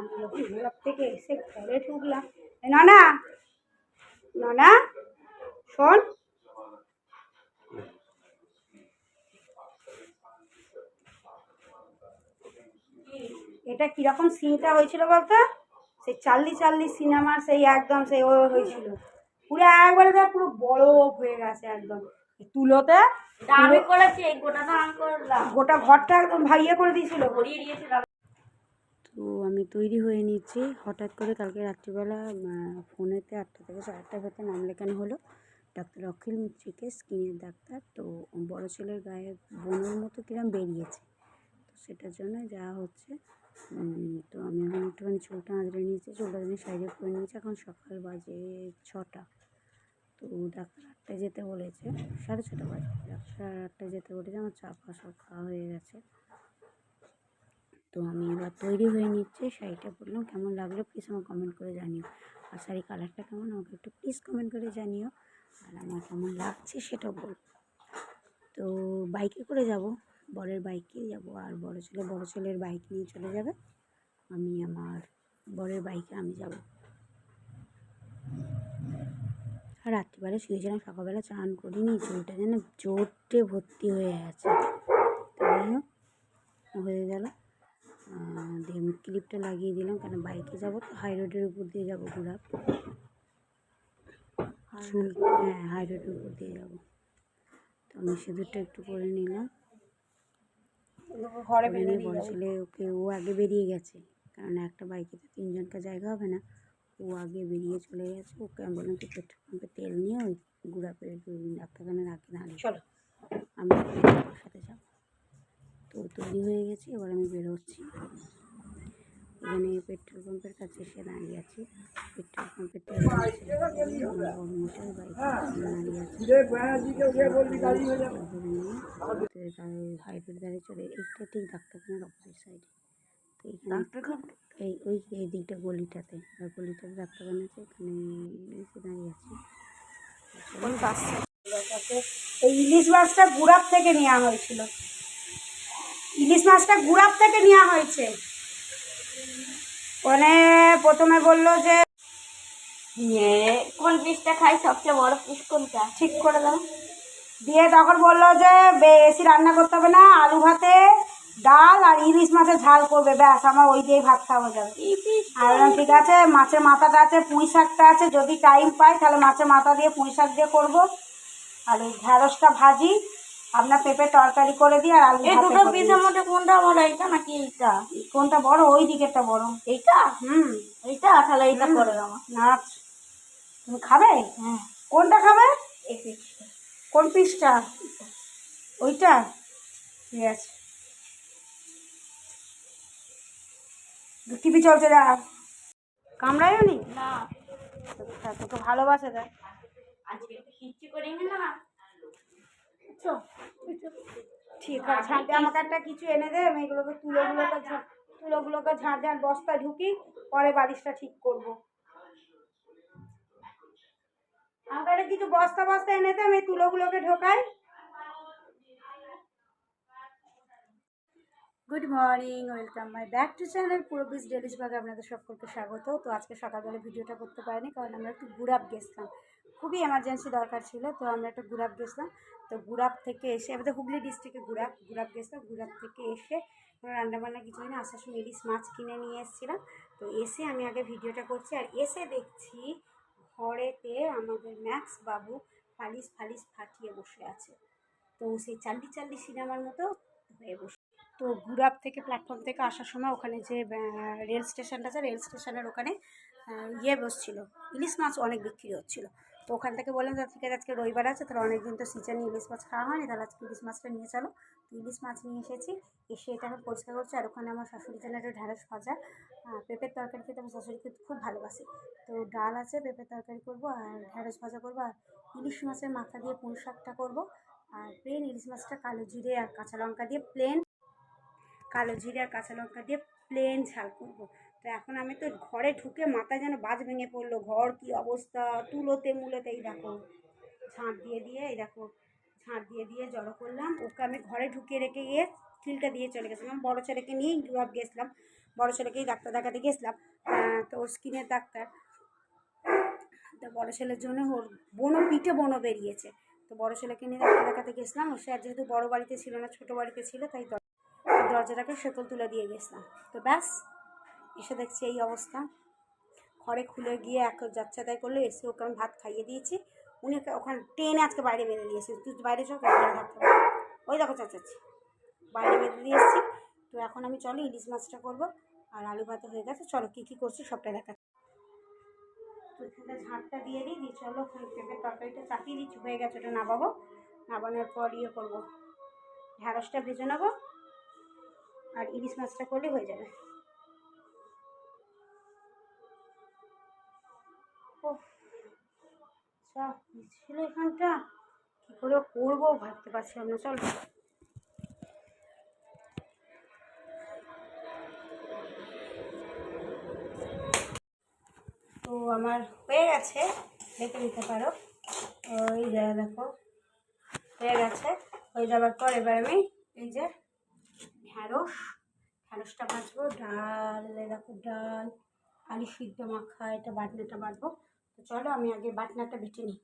আমি যখন থেকে এসে ঘরে ঢুকলাম। ননা! ননা! শোন। এটা কীরকম সিনটা হয়েছিল বলতো? সেই চাল্লি চাল্লি সিনেমার সেই একদম সেই ও হয়েছিল। পুরো একবারে দেখ পুরো বড় হয়ে গেছে একদম। তুলোতে আমি করেছি এই গোটাটা আমি করলাম। গোটা ঘরটা একদম ভাইয়ে করে দিয়েছিল। ভরিয়ে তো আমি তৈরি হয়ে নিচ্ছি। হঠাৎ করে কালকে রাত্রিবেলা ফোনেতে আটটা থেকে সাড়ে ভেতরে নাম লেখানো হলো, ডাক্তার অখিল মিত্রিকে স্কিনের ডাক্তার। তো বড় ছেলের গায়ে বোনের মতো কিরম বেরিয়েছে। তো সেটার জন্য যা হচ্ছে তো আমি এখন একটুখানি চুলটা আঁচড়ে নিয়েছি, চুলটা আমি সাইডে করে নিয়েছি। এখন সকাল বাজে ছটা। তো ডাক্তার আটটায় যেতে বলেছে, সাড়ে ছটা বাজে। ডাক্তার আটটায় যেতে বলেছে, আমার চা ফা সব খাওয়া হয়ে গেছে। তো আমি এবার তৈরি হয়ে নিচ্ছি, শাড়িটা পরলাম। কেমন লাগল প্লিজ আমার কমেন্ট করে জানিও। আর শাড়ি কালারটা কেমন আমাকে একটু প্লিজ কমেন্ট করে জানিও। আর আমার কেমন লাগছে সেটাও বল। তো বাইকে করে যাব, বরের বাইকেই যাব। আর বড় ছেলে, বড় ছেলের বাইক নিয়ে চলে যাবে। আমি আমার বরের বাইকে আমি যাব। আর রাত্রিবেলা শুয়েছিলাম, সকালবেলা চান করিনি, চুলটা যেন জোটে ভর্তি হয়ে আছে। তাই হয়ে গেল। দিয়ে আমি ক্লিপটা লাগিয়ে দিলাম কেন বাইকে যাব তো? হাই রোডের উপর দিয়ে যাব ঘোরাপ চুল হ্যাঁ হাই রোডের উপর দিয়ে যাব। তো আমি সিঁদুরটা একটু করে নিলাম। ঘরে করে বড় ছেলে ওকে ও আগে বেরিয়ে গেছে। কারণ একটা বাইকে তো তিনজনকার জায়গা হবে না। ও আগে বেরিয়ে চলে গেছে। ওকে আমি বললাম কি পেট্রোল পাম্পে তেল নিয়ে ওই গুড়াপের ডাক্তারখানার আগে দাঁড়িয়ে চলো। আমি সাথে তো তৈরি হয়ে গেছি এবার আমি বেরোচ্ছি। এখানে পেট্রোল পাম্পের কাছে এসে দাঁড়িয়ে আছি। পেট্রোল পাম্পের মশাই দাঁড়িয়ে আছে। হাইরোড দাঁড়িয়ে চলে এইটা ঠিক ডাক্তারখানার অপোজিট সাইডে তো এখানে এই ওই এই দিকটা গলিটাতে আর গলিটাতে ডাক্তারখানা আছে এখানে এসে দাঁড়িয়ে আছি। এই ইলিশ মাছটা গুড়াপ থেকে নেওয়া হয়েছিল। ইলিশ মাছটা গুড়াপ থেকে নেওয়া হয়েছে। মানে প্রথমে বলল যে ইয়ে কোন পিসটা খাই? সবচেয়ে বড় পিস কোনটা? ঠিক করে দাও। দিয়ে তখন বলল যে বেশি রান্না করতে হবে না আলু ভাতে ডাল আর ইলিশ মাছের ঝাল করবে ব্যাস আমার ওই দিয়েই ভাত খাওয়া যাবে। আর ঠিক আছে মাছের মাথাটা আছে পুঁই শাকটা আছে যদি টাইম পাই তাহলে মাছের মাথা দিয়ে পুঁই শাক দিয়ে করব। আর ওই ঢ্যাঁড়সটা ভাজি আপনার পেঁপে তরকারি করে দিই আর আলু এই দুটো পিসের। মধ্যে কোনটা বড় এইটা নাকি এইটা? কোনটা বড়? ওই দিকেরটা বড়। এইটা? হুম। এইটা? তাহলে এইটা করে দাও। না তুমি খাবে? হ্যাঁ। কোনটা খাবে? এই পিসটা। কোন পিসটা? ওইটা? ঠিক আছে। টিভি চলছে যা। কামড়ায়ও নি। না তোকে ভালোবাসে দেয় আজকে একটু খিচ্ছি করে নি চো, ঠিক আছে। আমাকে একটা কিছু এনে দে আমি এগুলোকে তুলোগুলোকে তুলোগুলোকে ঢুকি পরে বালিশটা ঠিক করব। আমাকে কিছু বস্তা বস্তা এনে দে আমি তুলোগুলোকে ঢোকাই। Good morning welcome my back to channel পুরোবিস ডেলিশ ভাগে আপনাদের সকলকে স্বাগত। তো আজকে সকালবেলা ভিডিওটা করতে পারিনি কারণ আমরা একটু গুড়াপ গেছিলাম। খুবই এমার্জেন্সি দরকার ছিল, তো আমরা একটা গুড়াপ গেছিলাম। তো গুড়াপ থেকে এসে, আমাদের হুগলি ডিস্ট্রিক্টে গুড়াপ গুড়াপ গেছিলাম গুড়াপ থেকে এসে রান্নাবান্না কিছু হয়নি আসার সময় ইলিশ মাছ কিনে নিয়ে এসেছিলাম। তো এসে আমি আগে ভিডিওটা করছি, আর এসে দেখছি ঘরেতে আমাদের ম্যাক্স বাবু ফালিশ ফালিশ ফাটিয়ে বসে আছে। তো সেই চাল্লি চাল্লি সিনেমার মতো হয়ে বসে। তো গুরাপ থেকে প্ল্যাটফর্ম থেকে আসার সময় ওখানে যে রেল স্টেশনটা আছে রেল স্টেশনের ওখানে ইয়ে বসছিল। ইলিশ মাছ অনেক বিক্রি হচ্ছিল। তো ওখান থেকে বললাম যে ঠিক আছে আজকে রবিবার আছে, তাহলে অনেকদিন তো সিজনে ইলিশ মাছ খাওয়া হয়নি, তাহলে আজকে ইলিশ মাছটা নিয়ে চলো। তো ইলিশ মাছ নিয়ে এসেছি, এসে এটা আমি পরিষ্কার করছি, আর ওখানে আমার শাশুড়ির জন্য একটা ঢ্যাঁড়স ভাজা পেঁপের তরকারি খেতে আমার শাশুড়ি কিন্তু খুব ভালোবাসে। তো ডাল আছে, পেঁপের তরকারি করব আর ঢ্যাঁড়স ভাজা করব, আর ইলিশ মাছের মাথা দিয়ে পুঁই শাকটা করব, আর প্লেন ইলিশ মাছটা কালো জিরে আর কাঁচা লঙ্কা দিয়ে প্লেন কালো জিরে আর কাঁচা লঙ্কা দিয়ে প্লেন ঝাল করব। তো এখন আমি তো ঘরে ঢুকে মাথায় যেন বাজ ভেঙে পড়ল, ঘর কি অবস্থা, তুলোতে মুলোতে, এই দেখো, ঝাঁট দিয়ে দিয়ে, এই দেখো, ঝাঁট দিয়ে দিয়ে জড়ো করলাম, ওকে আমি ঘরে ঢুকিয়ে রেখে গিয়ে খিলটা দিয়ে চলে গেছিলাম, বড়ো ছেলেকে নিয়েই গেছিলাম, বড়ো ছেলেকেই ডাক্তার দেখাতে গেছিলাম তো স্কিনের ডাক্তার, তো বড় ছেলের জন্য ওর বোনও পিঠে বোনও বেরিয়েছে, তো বড় ছেলেকে নিয়ে ডাক্তার দেখাতে গেছিলাম, ও স্যার যেহেতু বড় বাড়িতে ছিল না, ছোটো বাড়িতে ছিল, তাই দর- দরজাটাকে শেকল তুলে দিয়ে গেছিলাম, তো ব্যাস এসে দেখছি এই অবস্থা। ঘরে খুলে গিয়ে এক যাচ্ছে তাই করল, এসে ওকে আমি ভাত খাইয়ে দিয়েছি। উনি ওখানে টেনে আজকে বাইরে বেঁধে দিয়েছে তুই বাইরে চল থাকতে। ওই দেখো চাচাচ্ছি, বাইরে বেঁধে দিয়ে এসেছি। তো এখন আমি চলো ইলিশ মাছটা করব। আর আলু ভাতে হয়ে গেছে, চলো কী কী করছি সবটা দেখা তো ঝাঁটটা দিয়ে দিই, দিয়ে চলো পেঁপের তরকারিটা চাপিয়ে দিচ্ছি। হয়ে গেছে ওটা নামাবো নামানোর পর ইয়ে করব। ঢ্যাঁড়সটা ভেজে নেব। আর ইলিশ মাছটা করলে হয়ে যাবে। আচ্ছা কী ছিল এখানটা? কী করে করব? ভাবতে পারছিলাম না। চলো। তো আমার হয়ে গেছে। দেখে নিতে পারো। ওই যা দেখো, হয়ে গেছে। হয়ে যাওয়ার পর এবার আমি এই যে ঢ্যাঁড়স, ঢ্যাঁড়সটা ভাজবো। ডাল দেখো ডাল, আলু সিদ্ধ মাখা, এটা বাটনাটা বাটবো। তো চলো আমি আগে বাটনাটা বেটে নিই।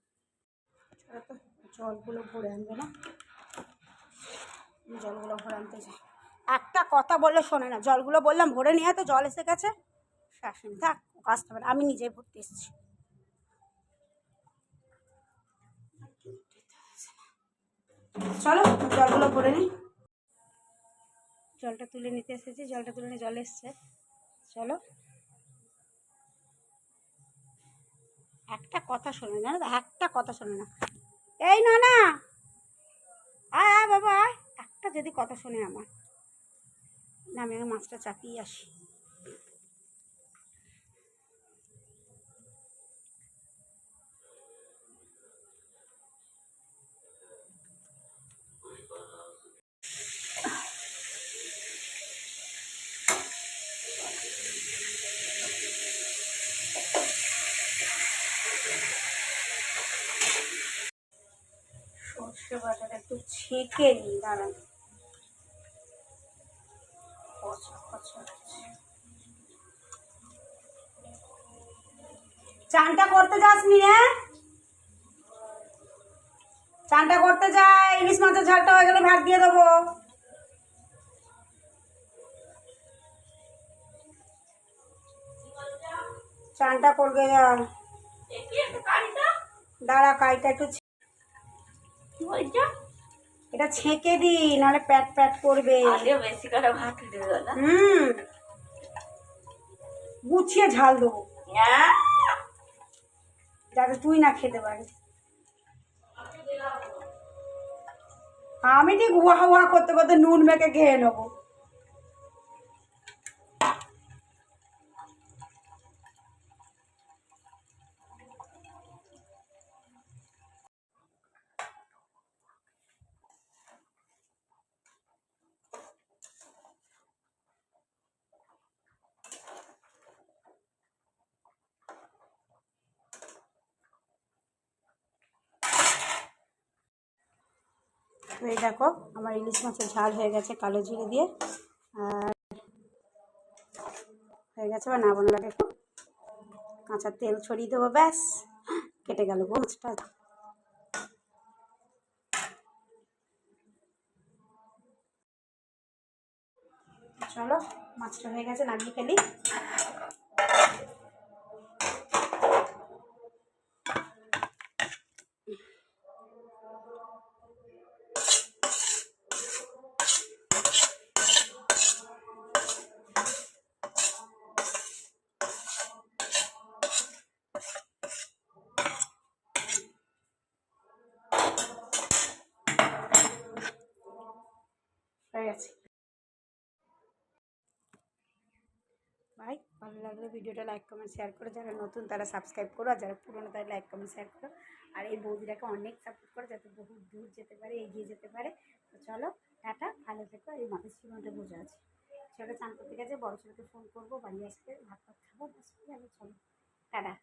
তো, জলগুলো ভরে আনবে না? জলগুলো ভরে আনতে যাই। একটা কথা বললে শোনে না, জলগুলো বললাম ভরে নিয়ে তো জল এসে গেছে। সে আসেনি থাক কাজটা পারে আমি নিজেই ভরতে এসেছি। চলো, জলগুলো ভরে নিই। জলটা তুলে নিতে এসেছি, জলটা তুলে নিয়ে জল এসছে। চলো। একটা কথা শোনে জানো তো? একটা কথা শোনে না। এই না না আয় বাবা একটা যদি কথা শোনে আমার। না, আমি মাছটা চাপিয়ে আসি। ছেঁকে নিই দাঁড়ান। চানটা করতে যাসনি হ্যাঁ চানটা করতে যাই ইলিশ মাছের ঝালটা হয়ে গেলে ভাত দিয়ে দেবো। চানটা করবে যা। দাঁড়া, কাইটা একটু এটা ছেঁকে দি নাহলে প্যাট প্যাট করবে। বেশি করে ভাত হুম। গুছিয়ে ঝাল দেবো। হ্যাঁ? যাতে তুই না খেতে পারিস। আমি ঠিক হুয়া হুয়া করতে করতে নুন মেখে খেয়ে নেব। তো এই দেখো, আমার ইলিশ মাছের ঝাল হয়ে গেছে কালো জিরে দিয়ে। আর হয়ে গেছে বা না বানালে একটু। কাঁচা তেল ছড়িয়ে দেবো, ব্যাস। কেটে গেল মাছটা। চলো, মাছটা হয়ে গেছে, নামিয়ে ফেলি হয়ে গেছে ভাই ভালো লাগলে ভিডিওটা লাইক, কমেন্ট শেয়ার করো। যারা নতুন, তারা সাবস্ক্রাইব করো। আর যারা পুরনো, তারা লাইক, কমেন্ট শেয়ার করো। আর এই বৌদিটাকে অনেক সাপোর্ট করো, যাতে বহু দূর যেতে পারে, এগিয়ে যেতে পারে। তো চলো, টাটা, ভালো থেকো। এই মাথার জীবনটা বোঝা আছে। ছেলেটা চান করতে গেছে, বড় ছেলেকে ফোন করব, বাড়ি আসতে ভাত ভাত খাব, বাস, আমি চলো। টাটা।